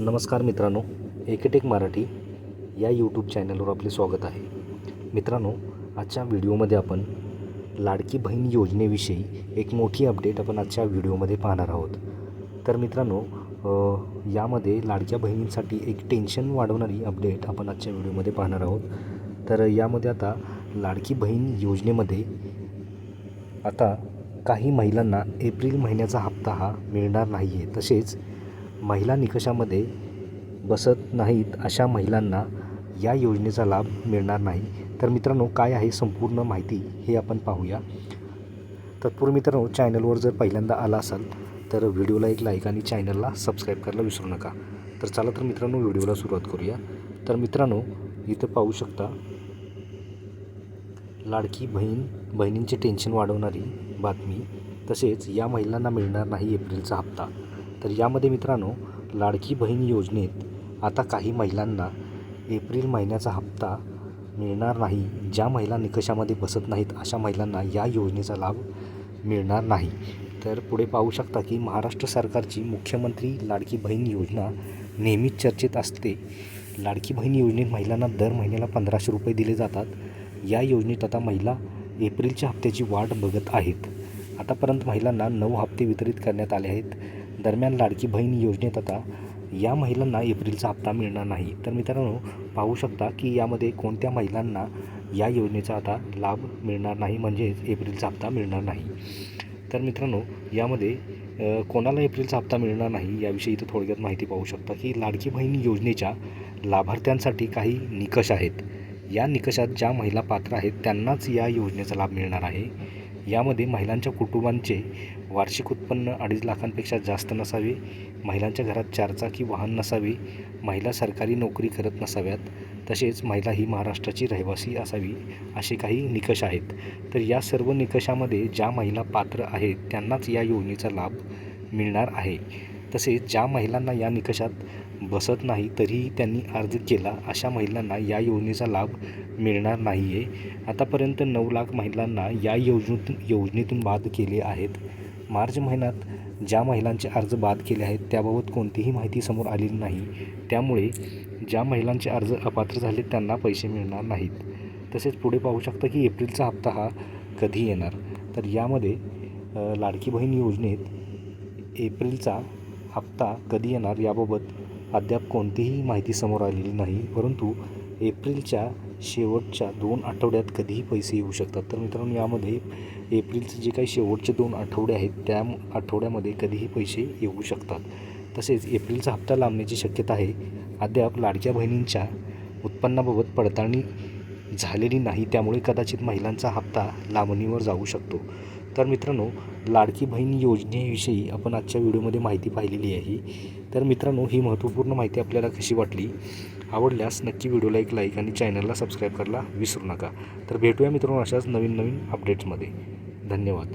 नमस्कार मित्रांनो एकेटेक मराठी या यूट्यूब चॅनलवर आपले स्वागत आहे. मित्रांनो आजच्या व्हिडिओमध्ये आपण लाडकी बहीण योजनेविषयी एक मोठी अपडेट आपण आजच्या व्हिडिओमध्ये पाहणार आहोत. तर मित्रांनो यामध्ये लाडक्या बहिणींसाठी एक टेन्शन वाढवणारी अपडेट आपण आजच्या व्हिडिओमध्ये पाहणार आहोत. तर यामध्ये आता लाडकी बहीण योजनेमध्ये आता काही महिलांना एप्रिल महिन्याचा हप्ता हा मिळणार नाही आहे तसेच महिला निकषामध्ये बसत नाहीत अशा महिलांना या योजनेचा लाभ मिळणार नाही. तर मित्रांनो काय आहे संपूर्ण माहिती हे आपण पाहूया. तत्पूर्वी मित्रांनो चॅनलवर जर पहिल्यांदा आला असाल तर व्हिडिओला एक लाईक आणि चॅनलला सबस्क्राईब करायला विसरू नका. तर चला तर मित्रांनो व्हिडिओला सुरुवात करूया. तर मित्रांनो इथं पाहू शकता लाडकी बहीण बहिणींचे टेन्शन वाढवणारी बातमी. तसेच या महिलांना मिळणार नाही एप्रिलचा हप्ता. तर यामध्ये मित्रांनो लाडकी बहीण योजनेत आता काही महिलांना एप्रिल महिन्याचा हप्ता मिळणार नाही. ज्या महिला निकषामध्ये बसत नाहीत अशा महिलांना या योजनेचा लाभ मिळणार नाही. तर पुढे पाहू शकता की महाराष्ट्र सरकारची मुख्यमंत्री लाडकी बहीण योजना नेहमीच चर्चेत असते. लाडकी बहीण योजनेत महिलांना दर महिन्याला पंधराशे रुपये दिले जातात. या योजनेत आता महिला एप्रिलच्या हप्त्याची वाट बघत आहेत. आतापर्यंत महिलांना नऊ हप्ते वितरित करण्यात आले आहेत. दरम्यान लाडकी बहीण योजनेत आता या महिलांना एप्रिलचा हप्ता मिळणार नाही. तर मित्रांनो पाहू शकता की यामध्ये कोणत्या महिलांना या योजनेचा आता लाभ मिळणार नाही म्हणजेच एप्रिलचा हप्ता मिळणार नाही. तर मित्रांनो यामध्ये कोणाला एप्रिलचा हप्ता मिळणार नाही याविषयी इथं थोडक्यात माहिती पाहू शकता की लाडकी बहीण योजनेच्या लाभार्थ्यांसाठी काही निकष आहेत. या निकषात ज्या महिला पात्र आहेत त्यांनाच या योजनेचा लाभ मिळणार आहे. यामध्ये महिलांच्या कुटुंबांचे वार्षिक उत्पन्न अडीच लाखांपेक्षा जास्त नसावे महिलांच्या घरात चारचाकी वाहन नसावे महिला सरकारी नोकरी करत नसाव्यात तसेच महिला ही महाराष्ट्राची रहिवासी असावी असे काही निकष आहेत. तर या सर्व निकषामध्ये ज्या महिला पात्र आहेत त्यांनाच या योजनेचा लाभ मिळणार आहे. तसेच ज्या महिलांना या निकषात बसत नाही तरीही त्यांनी अर्ज केला अशा महिलांना या योजनेचा लाभ मिळणार नाही आहे आतापर्यंत नऊ लाख महिलांना या योजनेतून योजनेतून बाद केले आहेत. मार्च महिन्यात ज्या महिलांचे अर्ज बाद केले आहेत त्याबाबत कोणतीही माहिती समोर आलेली नाही. त्यामुळे ज्या महिलांचे अर्ज अपात्र झाले त्यांना पैसे मिळणार नाहीत. तसेच पुढे पाहू शकता की एप्रिलचा हप्ता हा कधी येणार? तर यामध्ये लाडकी बहीण योजनेत एप्रिलचा हप्ता कधी येणार याबाबत अद्याप कोणतीही माहिती समोर आलेली नाही. परंतु एप्रिलच्या शेवटच्या दोन आठवड्यात कधीही पैसे येऊ शकतात. तर मित्रांनो यामध्ये एप्रिलचे जे काही शेवटचे दोन आठवडे आहेत त्या आठवड्यामध्ये कधीही पैसे येऊ शकतात. तसेच एप्रिलचा हप्ता लांबण्याची शक्यता आहे. अद्याप लाडक्या बहिणींच्या उत्पन्नाबाबत पडताळणी झालेली नाही त्यामुळे कदाचित महिलांचा हप्ता लांबणीवर जाऊ शकतो. तर मित्रांनो लाडकी बहीण योजनेविषयी आपण आजच्या व्हिडिओमध्ये माहिती पाहिलेली आहे. तर मित्रांनो ही महत्त्वपूर्ण माहिती आपल्याला कशी वाटली? आवडल्यास नक्की व्हिडिओला एक लाईक आणि चॅनलला सबस्क्राईब करायला विसरू नका. तर भेटूया मित्रांनो अशाच नवीन नवीन अपडेट्समध्ये धन्यवाद.